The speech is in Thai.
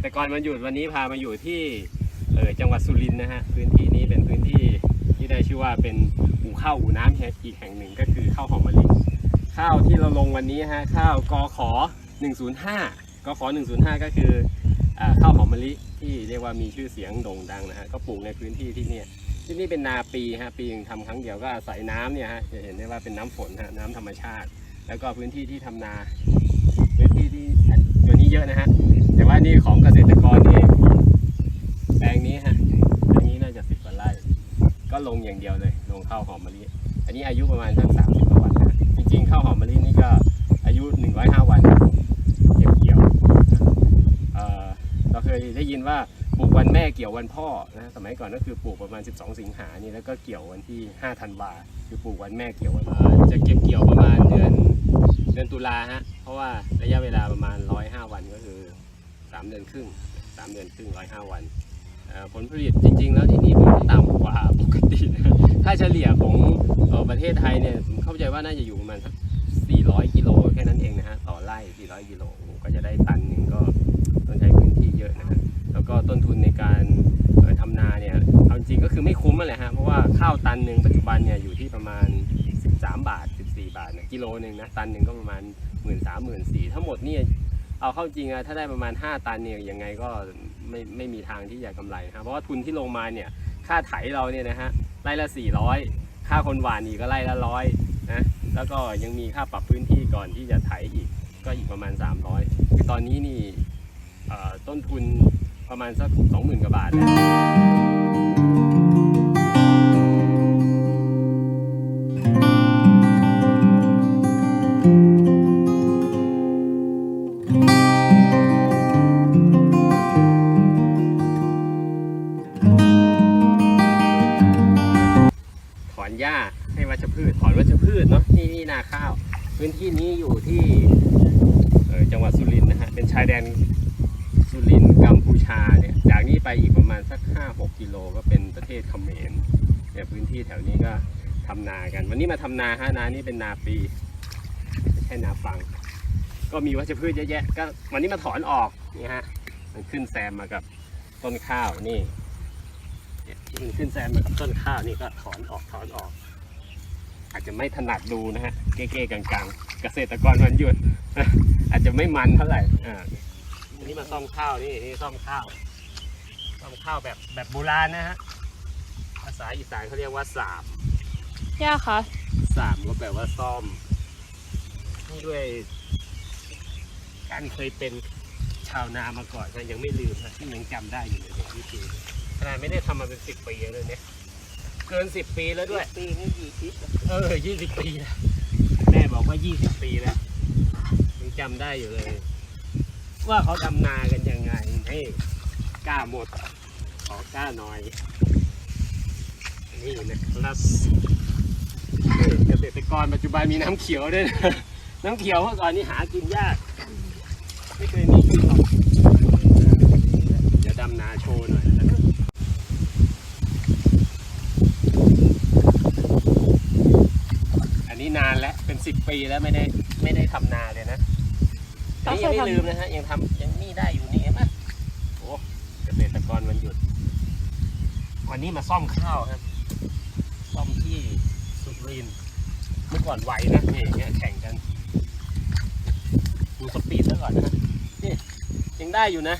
กรวันหยุดวันนี้พามาอยู่ที่เออจังหวัดสุรินทร์นะฮะพื้นที่นี้เป็นพื้นที่ที่ได้ชื่อว่าเป็นอู่ข้าวอู่น้ำอีกแห่งหนึ่งก็คือข้าวหอมมะลิข้าวที่เราลงวันนี้ฮะข้าวกอขอ105กอขอ105 ก็คืออ่าข้าวหอมมะลิที่เรียกว่ามีชื่อเสียงโด่งดังนะฮะก็ปลูกในพื้นที่ที่นี่ที่นี่เป็นนาปีฮะปีหนึงทำครั้งเดียวก็อาศัยน้ำเนี่ยฮะจะเห็นได้ว่าเป็นน้ำฝนฮะน้ำธรรมชาติ แล้วก็พื้นที่ที่ทำนา พื้นที่ที่ตัวนี้เยอะนะฮะ แต่ว่านี่ของเกษตรกรนี่แปลงนี้ฮะแปลงนี้น่าจะสิบกว่าไร่ ก็ลงอย่างเดียวเลย ลงข้าวหอมมะลิ อันนี้อายุประมาณสักสามสิบกว่าวันนะจริงๆข้าวหอมมะลินี่ก็อายุหนึ่งร้อยห้าวันเก็บเกี่ยว เราเคยได้ยินว่า วันแม่เกี่ยววันพ่อนะสมัยก่อนก็คือปลูกประมาณ 12 สิงหานี่แล้วก็เกี่ยววันที่5ธันวาคือปลูกวันแม่เกี่ยววันพ่อจะเก็บเกี่ยวประมาณเดือนเดือนตุลาฮะเพราะว่าระยะเวลาประมาณ 105 วันก็คือ 3 เดือนครึ่ง 3 เดือนครึ่ง 105 วันผลผลิตจริง ๆ แล้วที่นี่มันต่ำกว่าปกตินะถ้าเฉลี่ยของออประเทศไทยเนี่ยผมเข้าใจว่าน่าจะอยู่ประมาณสัก 400 กิโลแค่นั้นเองนะฮะต่อไร่ 400 กิโลโอ้โหก็จะได้ตันหนึ่งก็ต้องใช้พื้นที่เยอะนะฮะ แล้วก็ต้นทุนในการเอ่อทำนาเนี่ยเอาจริงก็คือไม่คุ้มนั่นแหละฮะเพราะว่าข้าวตันหนึ่งปัจจุบันเนี่ยอยู่ที่ประมาณ 13 บาท 14 บาทนะกิโลหนึ่งนะตันหนึ่งก็ประมาณ 1 3 0 0 0 0 4ทั้งหมดเนี่ยเอาเข้าจริงอะถ้าได้ประมาณ 5 ตันเนี่ยยังไงก็ไม่ไม่มีทางที่จะกำไรนะครับเพราะว่าทุนที่ลงมาเนี่ยค่าไถเราเนี่ยนะฮะไร่ละ 400 ค่าคนหวานอีกก็ไร่ละร้อยนะแล้วก็ยังมีค่าปรับพื้นที่ก่อนที่จะไถอีกก็อีกประมาณ 300คือตอนนี้นี่ต้นทุน ประมาณสัก20,000กว่าบาทแล้วถอนหญ้าให้วัชพืชถอนวัชพืชเนาะนี่นี่นาข้าว พื้นที่นี้อยู่ที่จังหวัดสุรินทร์นะฮะเป็นชายแดน สุรินทร์กัมพูชาเนี่ยจากนี้ไปอีกประมาณสัก 5-6 กิโลก็เป็นประเทศเขมรเนี่ยพื้นที่แถวนี้ก็ทำนากัน วันนี้มาทำนาฮะนานี่เป็นนาปีไม่ใช่นาฟัง ก็มีวัชพืชเยอะแยะก็วันนี้มาถอนออกนี่ฮะมันขึ้นแซมมากับต้นข้าวนี่เนี่ยที่มันขึ้นแซมมากับต้นข้าวนี่ก็ถอนออกถอนออก อาจจะไม่ถนัดดูนะฮะเก้ๆกลางๆ เกษตรกรวันหยุดอาจจะไม่มันเท่าไหร่อ่า อันนี้มาซ่อมข้าวนี่นี่ซ่อมข้าวซ่อมข้าวแบบแบบโบราณนะฮะภาษาอีสานเขาเรียกว่าสามย่าคะสามก็แปลว่าซ่อมนี่ด้วย การเคยเป็นชาวนามาก่อนนะยังไม่ลืมนะที่ยังจำได้อยู่เลยวิธีขนาดไม่ได้ทำมาเป็นสิบปีแล้วเนี่ยเกินสิบปีแล้วด้วยปีนี้ยี่สิบเออยี่สิบปีแล้วแม่บอกว่ายี่สิบปีแล้วยังจำได้อยู่เลย ว่าเขาทำนากันยังไงให้กล้าหมดขอกล้าหน่อย นี่นะครับเกษตรกรปัจจุบันมีน้ำเขียวด้วยนะน้ำเขียวเมื่อก่อนนี่หากินยาก ไม่เคยมีกินหรอกเดี๋ยวดำนาโชว์หน่อยอันนี้นานแล้วเป็นสิบปีแล้วไม่ได้ไม่ได้ทำนาเลยนะ นนี้ยังไม่ลืมนะฮะยังทำยังนี่ได้อยู่นี่เห็นไหมโอ้เกษตรกรวันหยุด วันนี้มาซ่อมข้าวครับ ซ่อมที่สุรินทร์เมื่อก่อนไหวนะนี่อย่างเงี้ยแข่งกันดูสปีดซะก่อนนะนี่ยังได้อยู่นะ